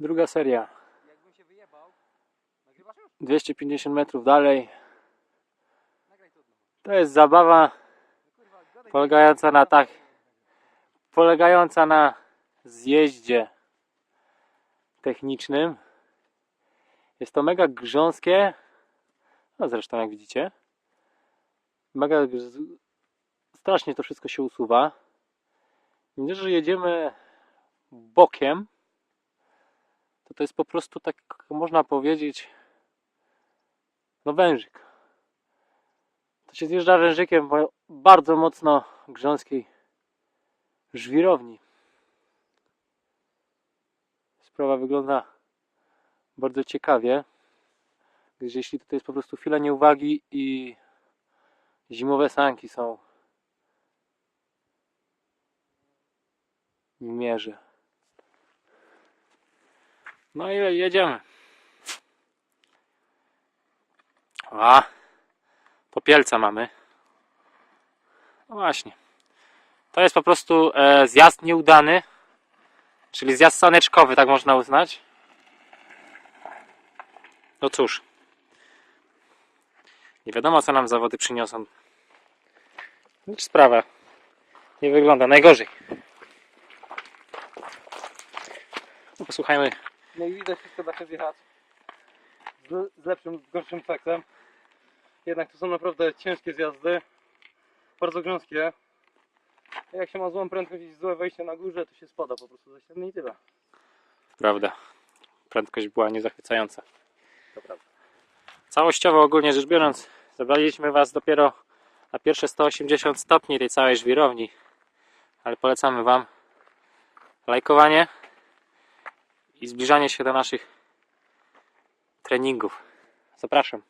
Druga seria. Jakbym się wyjebał. Nagrywasz już? 250 metrów dalej. To jest zabawa No polegająca na tak. Polegająca na zjeździe technicznym. Jest to mega grząskie. No zresztą jak widzicie. Mega strasznie to wszystko się usuwa. Nie, że jedziemy bokiem, to to jest po prostu tak, można powiedzieć, no wężyk. To się zjeżdża wężykiem po bardzo mocno grząskiej żwirowni. Sprawa wygląda bardzo ciekawie, gdyż jeśli tutaj jest po prostu chwila nieuwagi i zimowe sanki są w mierze. No i jedziemy. A, popielca mamy. No właśnie. To jest po prostu e, zjazd nieudany, czyli zjazd saneczkowy, tak można uznać. No cóż. Nie wiadomo, co nam zawody przyniosą. Lecz sprawa nie wygląda najgorzej. No, posłuchajmy. No i widać wszystko da się zjechać. Z, lepszym, z gorszym efektem. Jednak to są naprawdę ciężkie zjazdy. Bardzo grząskie. Jak się ma złą prędkość i złe wejście na górze, to się spada po prostu ze ściany i tyle. Prawda. Prędkość była niezachwycająca. To prawda. Całościowo ogólnie rzecz biorąc, zabraliśmy Was dopiero na pierwsze 180 stopni tej całej żwirowni. Ale polecamy Wam lajkowanie i zbliżanie się do naszych treningów. Zapraszam.